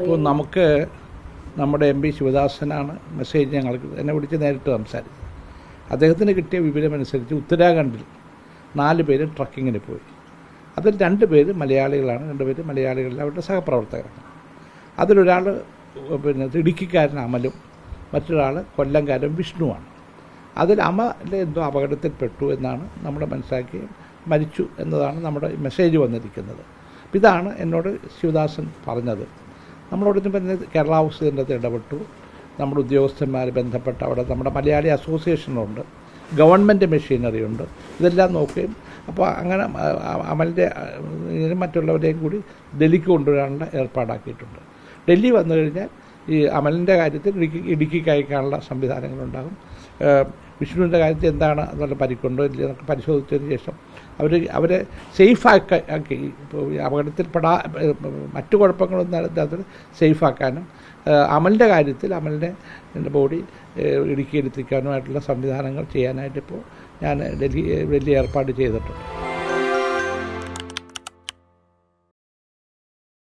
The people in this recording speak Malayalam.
ഇപ്പോൾ നമുക്ക് നമ്മുടെ എം പി ശിവദാസനാണ് മെസ്സേജ് ഞങ്ങൾക്ക് എന്നെ വിളിച്ച് നേരിട്ട് സംസാരിച്ചത്. അദ്ദേഹത്തിന് കിട്ടിയ വിവരമനുസരിച്ച് ഉത്തരാഖണ്ഡിൽ നാല് പേര് ട്രക്കിങ്ങിന് പോയി. അതിൽ രണ്ട് പേര് മലയാളികളാണ് രണ്ട് പേര് മലയാളികളിൽ അവരുടെ സഹപ്രവർത്തകരാണ്. അതിലൊരാൾ പിന്നെ ഇടുക്കിക്കാരൻ അമലും മറ്റൊരാൾ കൊല്ലംകാരൻ വിഷ്ണുവാണ്. അതിൽ അമ്മയുടെ എന്തോ അപകടത്തിൽപ്പെട്ടു എന്നാണ് നമ്മൾ മനസ്സിലാക്കി മരിച്ചു എന്നതാണ് നമ്മുടെ മെസ്സേജ് വന്നിരിക്കുന്നത്. ഇതാണ് എന്നോട് ശിവദാസൻ പറഞ്ഞത്. നമ്മളോട് പറഞ്ഞത് കേരള ഹൗസ് ഇതിന്റെ ഇടപെട്ടു. നമ്മുടെ ഉദ്യോഗസ്ഥന്മാർ ബന്ധപ്പെട്ട അവിടെ നമ്മുടെ മലയാളി അസോസിയേഷനുണ്ട് ഗവൺമെന്റ് മെഷീനറി ഉണ്ട്. ഇതെല്ലാം നോക്കുകയും അപ്പോൾ അങ്ങനെ അമലിന്റെ മറ്റുള്ളവരെയും കൂടി ഡൽഹിക്ക് കൊണ്ടുവരാനുള്ള ഏർപ്പാടാക്കിയിട്ടുണ്ട്. ഡൽഹി വന്നു കഴിഞ്ഞാൽ ഈ അമലിന്റെ കാര്യത്തിൽ ഇടുക്കി ഇടുക്കിക്ക് അയക്കാനുള്ള സംവിധാനങ്ങളുണ്ടാകും. വിഷ്ണുവിന്റെ കാര്യത്തിൽ എന്താണ് അതുപോലെ പരിക്കുണ്ടോ ഇല്ലയോ എന്നൊക്കെ പരിശോധിച്ചതിന് ശേഷം അവർ അവരെ സേഫാക്കി ആക്കി. ഇപ്പോൾ അപകടത്തിൽപ്പെടാ മറ്റു കുഴപ്പങ്ങളൊന്നും അല്ലാത്തത് സേഫാക്കാനും അമലിന്റെ കാര്യത്തിൽ അമലിനെ ബോഡി ഇടുക്കിയിൽ എത്തിക്കാനുമായിട്ടുള്ള സംവിധാനങ്ങൾ ചെയ്യാനായിട്ടിപ്പോൾ ഞാൻ ഡൽഹി ഡൽഹി ഏർപ്പാട് ചെയ്തിട്ടുണ്ട്.